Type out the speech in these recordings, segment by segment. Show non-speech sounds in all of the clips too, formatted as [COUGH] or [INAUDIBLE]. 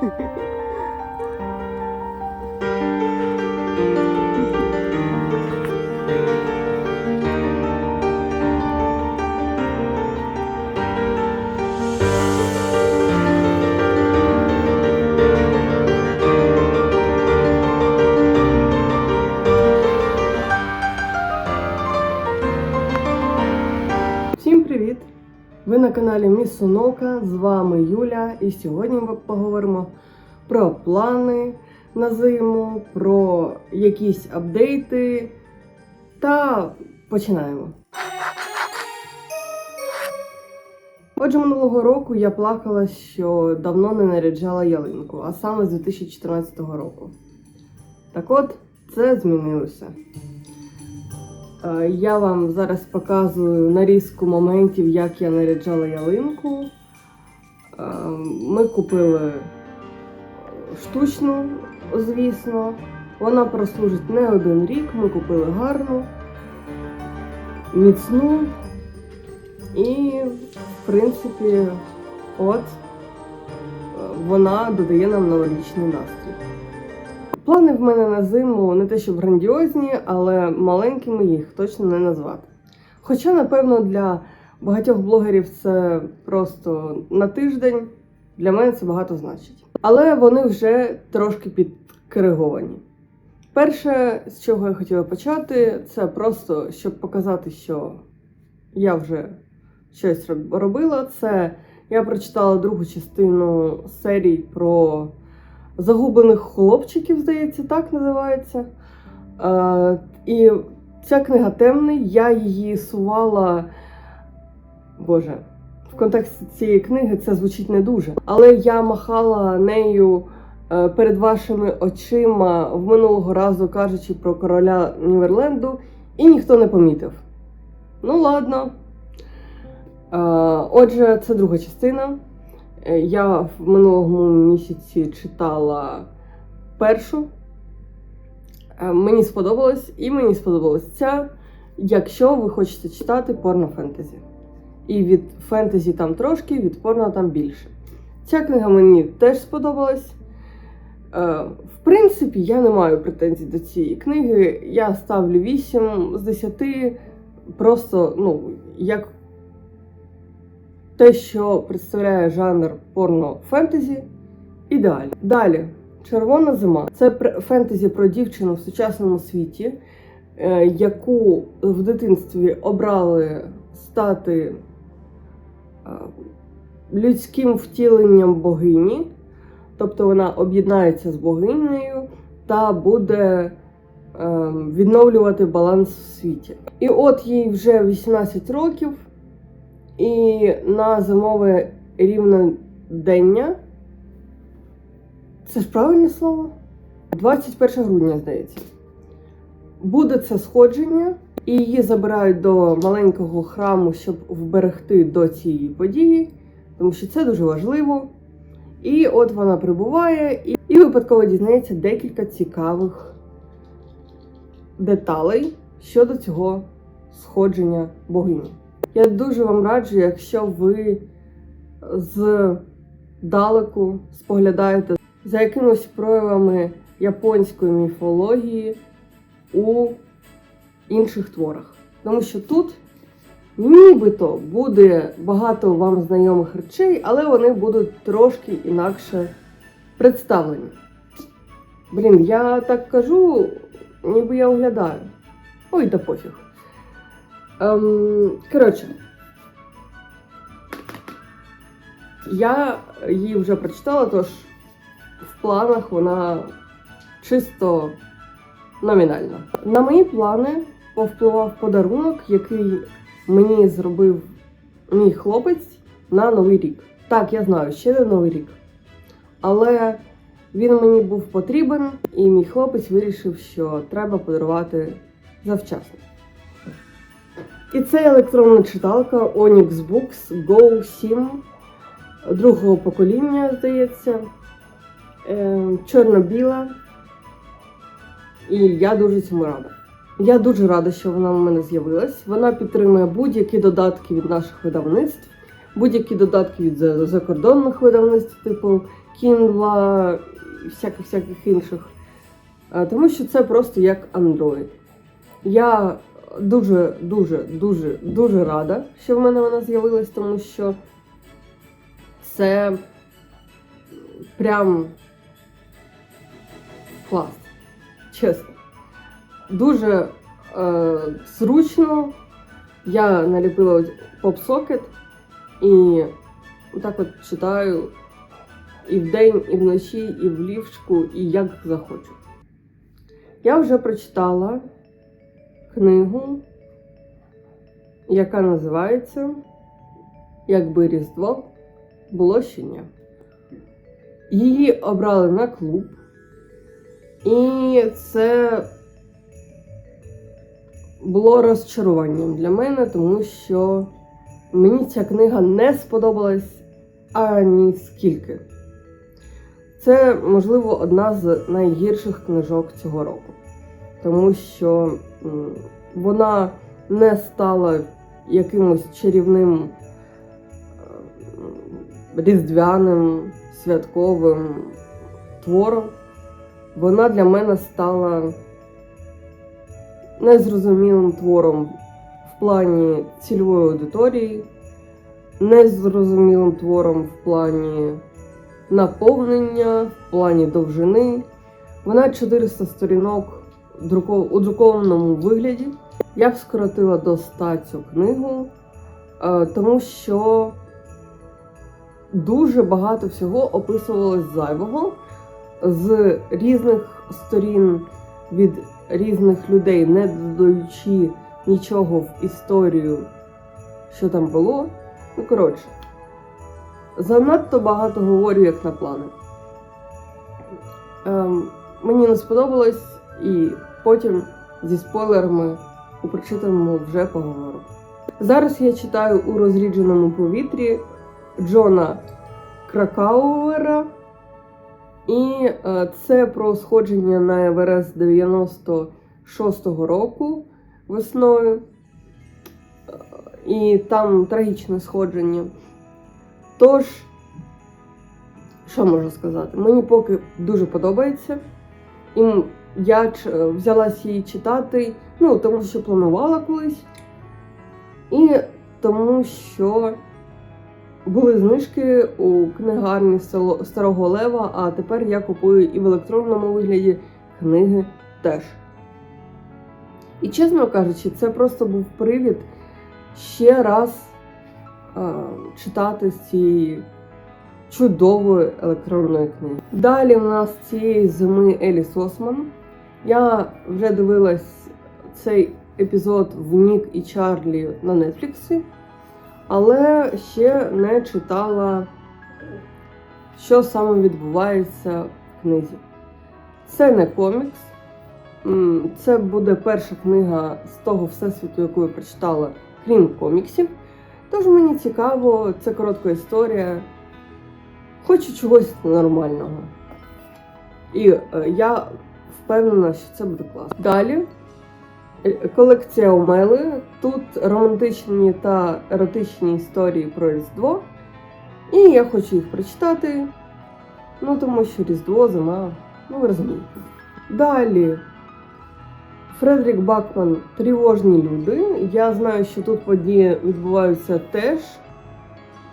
Ha. [LAUGHS] Ви на каналі Міс Сунока, з вами Юля, і сьогодні ми поговоримо про плани на зиму, про якісь апдейти та починаємо. Отже, минулого року я плакала, що давно не наряджала ялинку, а саме з 2014 року. Так от, це змінилося. Е, Я вам зараз показую нарізку моментів, як я наряджала ялинку. Е, Ми купили штучну, звісно. Вона прослужить не один рік. Ми купили гарну, міцну. І, в принципі, от е, вона додає нам новорічний настрій. Плани в мене на зиму не те, щоб грандіозні, але маленькими їх точно не назвати. Хоча, напевно, для багатьох блогерів це просто на тиждень, для мене це багато значить. Але вони вже трошки підкориговані. Перше, з чого я хотіла почати, це просто щоб показати, що я вже щось робила. Це я прочитала другу частину серій про загублених хлопчиків, здається, так називається. Е, і ця книга темний, я її сувала. Боже, в контексті цієї книги це звучить не дуже. Але я махала нею е, перед вашими очима в минулого разу кажучи про короля Ніверленду, і ніхто не помітив. Ну, ладно. Е, отже, це друга частина. Е, Я в минулому місяці читала першу. Е, Мені сподобалось, і мені сподобалась ця, якщо ви хочете читати порно-фентезі. І від фентезі там трошки, від порно там більше. Ця книга мені теж сподобалась. Е, В принципі, я не маю претензій до цієї книги. Я ставлю 8 з 10. Просто, ну, як те, що представляє жанр порно-фентезі, ідеально. Далі, Червона зима це фентезі про дівчину в сучасному світі, е, яку в дитинстві обрали стати е, людським втіленням богині, тобто вона об'єднається з богинею та буде е, відновлювати баланс в світі. І от їй вже 18 років. І на зимове рівнодення. Це ж правильне слово? 21 грудня, здається. Буде це сходження, і її забирають до маленького храму, щоб вберегти до цієї події, тому що це дуже важливо. І от вона прибуває і, і випадково дізнається декілька цікавих деталей щодо цього сходження богині. Я дуже вам раджу, якщо ви здалеку споглядаєте за якимись проявами японської міфології у інших творах. Тому що тут нібито буде багато вам знайомих речей, але вони будуть трошки інакше представлені. Блін, я так кажу, ніби я оглядаю. Ой, да пофіг. Ем, коротше, я її вже прочитала, тож в планах вона чисто номінальна. На мої плани повпливав подарунок, який мені зробив мій хлопець на Новий рік. Так, я знаю, ще не Новий рік. Але він мені був потрібен, і мій хлопець вирішив, що треба подарувати завчасно. І це електронна читалка Onyx Books Go 7 другого покоління, здається. Е, Чорно-біла. І я дуже цьому рада. Я дуже рада, що вона в мене з'явилась. Вона підтримує будь-які додатки від наших видавництв, будь-які додатки від закордонних видавництв, типу Kindle всяких всяких інших. Е, Тому що це просто як Android. Я дуже, дуже, дуже, дуже рада, що в мене вона з'явилась, тому що це прям клас. Чесно. Дуже е, зручно. Я наліпила попсокет і так от читаю і вдень, і вночі, і в ліжку, і як захочу. Я вже прочитала книгу, яка називається Якби Різдво було щеня. Її обрали на клуб. І це було розчаруванням для мене, тому що мені ця книга не сподобалась ані скільки. Це, можливо, одна з найгірших книжок цього року, тому що вона не стала якимось чарівним е, різдвяним святковим твором. Вона для мене стала незрозумілим твором в плані цільової аудиторії, незрозумілим твором в плані наповнення, в плані довжини. Вона 400 сторінок у друкованому вигляді. Я б скоротила до 100 цю книгу, е, тому що дуже багато всього описувалось зайвого з різних сторін від різних людей, не додаючи нічого в історію, що там було. Ну, коротше, занадто багато говорю, як на плани. Ем, мені не сподобалось, і потім зі спойлерами у прочитаному вже поговорю. Зараз я читаю у розрідженому повітрі Джона Кракауера. І е, це про сходження на Еверест 96-го року весною. Е, І там трагічне сходження. Тож, що можу сказати? Мені поки дуже подобається. І я ч- взялась її читати, ну, тому що планувала колись. І тому що були знижки у книгарні Старого Лева, а тепер я купую і в електронному вигляді книги теж. І чесно кажучи, це просто був привід ще раз е, читати з цієї чудової електронної книги. Далі в нас цієї зими Еліс Осман. Я вже дивилась цей епізод в Нік і Чарлі на Нетфліксі але ще не читала, що саме відбувається в книзі. Це не комікс, це буде перша книга з того всесвіту, яку я прочитала, крім коміксів. Тож мені цікаво, це коротка історія. Хочу чогось нормального. І е, я впевнена, що це буде класно. Далі Е, Колекція Омели. Тут романтичні та еротичні історії про Різдво. І я хочу їх прочитати. Ну, тому що Різдво, зима, ну ви розумієте. Далі. Фредерік Бакман Тривожні люди. Я знаю, що тут події відбуваються теж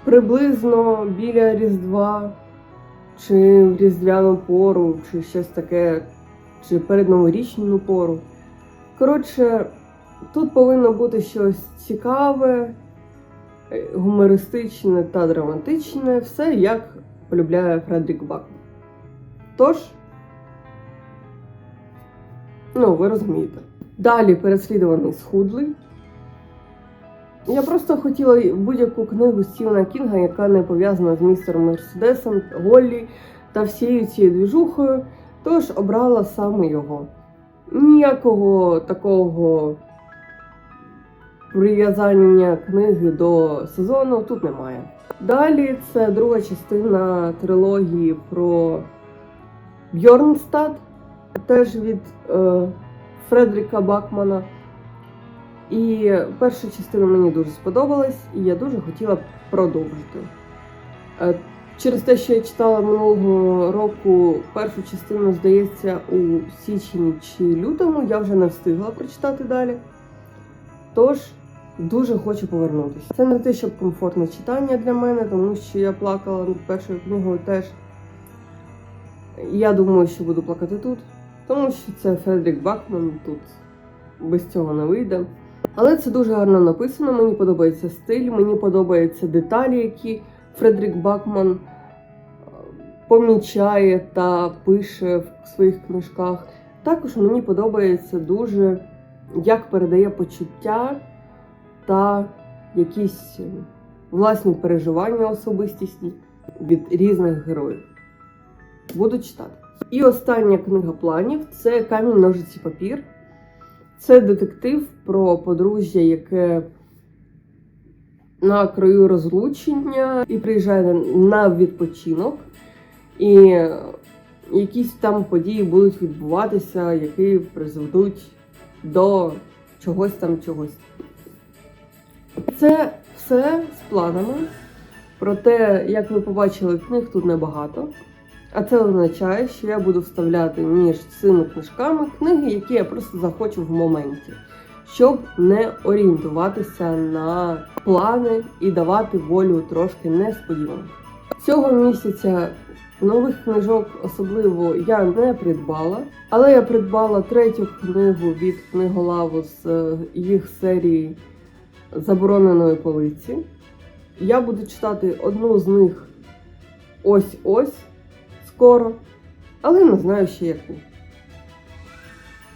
приблизно біля Різдва, чи в Різдвяну пору, чи щось таке, чи перед новорічну пору. Коротше, тут повинно бути щось цікаве, е, гумористичне та драматичне, все як полюбляє Фредерік Бакман. Тож, ну, ви розумієте. Далі переслідуваний схудлий. Я просто хотіла будь-яку книгу Стівена Кінга, яка не пов'язана з містером Мерседесом, Голлі та всією цією двіжухою, тож обрала саме його ніякого такого прив'язання книги до сезону тут немає. Далі це друга частина трилогії про Бьорнстад, теж від е, Фредеріка Бакмана. І перша частина мені дуже сподобалась, і я дуже хотіла продовжити. Е, Через те, що я читала минулого року першу частину, здається, у січні чи лютому, я вже не встигла прочитати далі. Тож дуже хочу повернутися. Це не те, щоб комфортне читання для мене, тому що я плакала над першою книгою теж. Я думаю, що буду плакати тут, тому що це Фредерік Бакман, тут без цього не вийде. Але це дуже гарно написано, мені подобається стиль, мені подобаються деталі, які Фредерік Бакман е, помічає та пише в своїх книжках. Також мені подобається дуже, як передає почуття та якісь е, власні переживання особистісні від різних героїв. Буду читати. І остання книга планів це камінь, ножиці, папір. Це детектив про подружжя, яке на краю розлучення і приїжджає на відпочинок. І якісь там події будуть відбуватися, які призведуть до чогось там чогось. Це все з планами. Проте, як ви побачили, книг тут небагато. А це означає, що я буду вставляти між цими книжками книги, які я просто захочу в моменті, щоб не орієнтуватися на плани і давати волю трошки несподівано. Цього місяця нових книжок особливо я не придбала, але я придбала третю книгу від книголаву з е, їх серії Забороненої полиці. Я буду читати одну з них ось-ось скоро, але не знаю ще яку.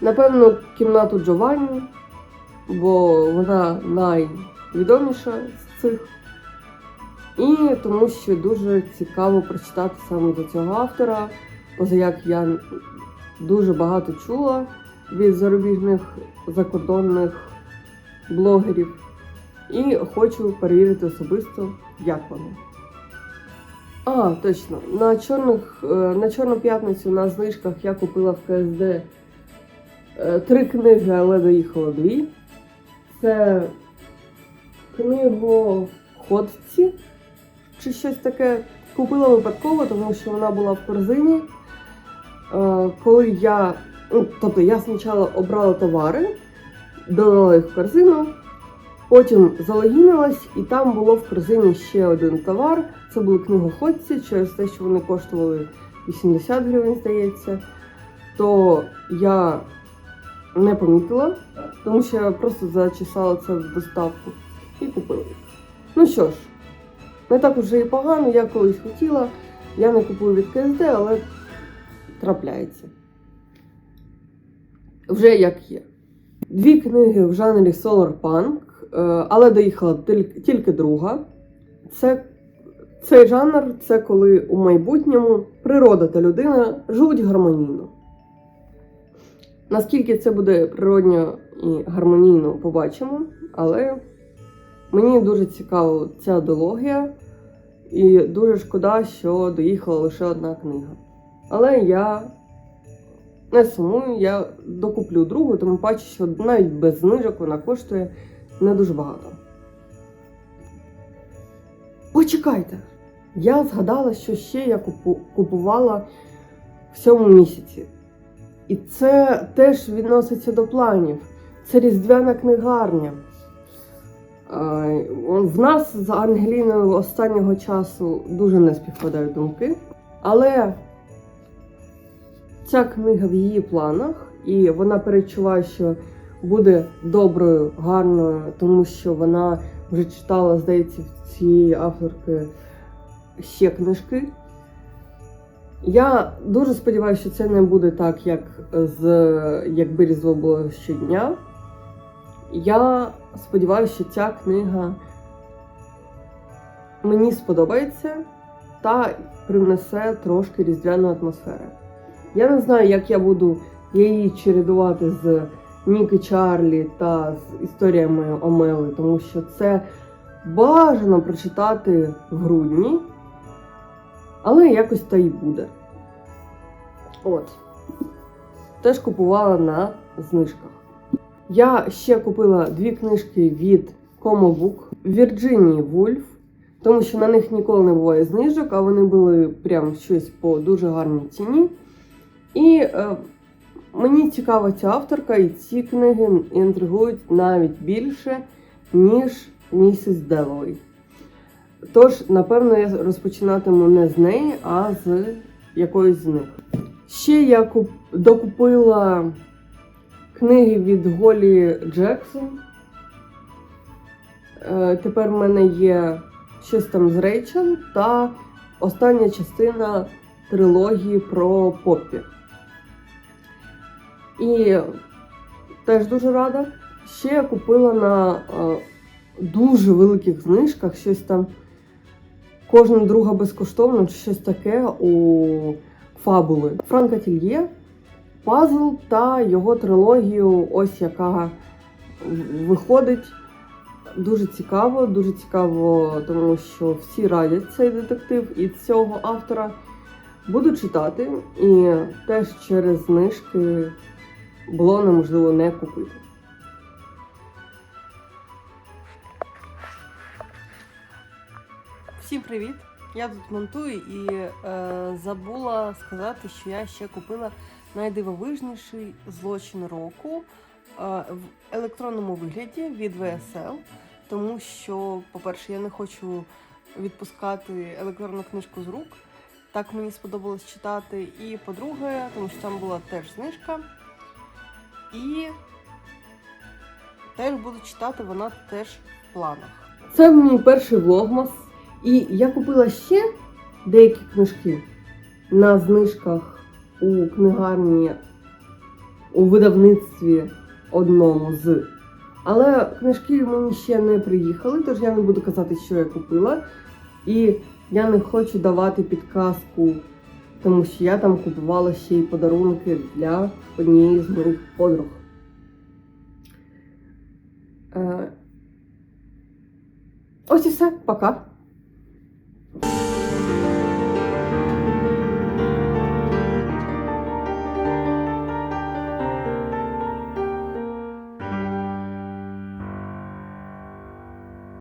Напевно, кімнату Джованні, бо вона найвідоміша з цих. І тому що дуже цікаво прочитати саме до цього автора, поза як я дуже багато чула від зарубіжних закордонних блогерів. І хочу перевірити особисто, як воно. А, точно. На чорних, е, на Чорну п'ятницю на знижках я купила в КСД е, три книги, але доїхало дві. Це книгоходці чи щось таке. Купила випадково, тому що вона була в корзині. Е, Коли я. Ну, тобто я спочатку обрала товари, додала їх в корзину, потім залогінилась, і там було в корзині ще один товар. Це були книгоходці через те, що вони коштували 80 гривень, здається. То я не помітила, тому що я просто зачесала це в доставку і купила. Ну що ж, не так уже і погано, я колись хотіла. Я не купую від КСД, але трапляється. Вже як є. Дві книги в жанрі Solar Punk, але доїхала тільки друга. Це цей жанр це коли у майбутньому природа та людина живуть гармонійно. Наскільки це буде природньо і гармонійно, побачимо, але мені дуже цікава ця ідеологія, і дуже шкода, що доїхала лише одна книга. Але я не сумую, я докуплю другу, тому бачу, що навіть без знижок вона коштує не дуже багато. Почекайте! Я згадала, що ще я купувала в цьому місяці. І це теж відноситься до планів. Це різдвяна книгарня. В нас з Ангеліною останнього часу дуже не співпадають думки. Але ця книга в її планах, і вона перечуває, що буде доброю, гарною, тому що вона вже читала, здається, цієї авторки ще книжки. Я дуже сподіваюся, що це не буде так, як з якби різдво було щодня. Я сподіваюся, що ця книга мені сподобається та принесе трошки різдвяної атмосфери. Я не знаю, як я буду її чередувати з Ніки Чарлі та з історіями Омели, тому що це бажано прочитати в грудні, але якось та й буде. От. Теж купувала на знижках. Я ще купила дві книжки від Book Вірджинії Вульф. тому що на них ніколи не буває знижок, а вони були прям щось по дуже гарній ціні. І е, мені цікава ця авторка, і ці книги інтригують навіть більше, ніж місіс Деловий. Тож, напевно, я розпочинатиму не з неї, а з якоїсь з них. Ще я куп... докупила книги від Голі Джексон. Е, тепер в мене є щось там з Рейчел та остання частина трилогії про Поппі. І теж дуже рада. Ще я купила на е, дуже великих знижках щось там. Кожна друга безкоштовно, чи щось таке у фабули. Франка Тільє, пазл та його трилогію, ось яка виходить. Дуже цікаво, дуже цікаво, тому що всі радять цей детектив і цього автора. Буду читати, і теж через знижки було неможливо не купити. Всім привіт! Я тут монтую і е, забула сказати, що я ще купила найдивовижніший злочин року е, в електронному вигляді від VSL, тому що, по-перше, я не хочу відпускати електронну книжку з рук. Так мені сподобалось читати. І по-друге, тому що там була теж знижка. І теж буду читати, вона теж в планах. Це мій перший влогмас. І я купила ще деякі книжки на знижках у книгарні у видавництві одному з. Але книжки мені ще не приїхали, тож я не буду казати, що я купила. І я не хочу давати підказку, тому що я там купувала ще й подарунки для однієї з моїх подруг. Е, Ось і все, пока.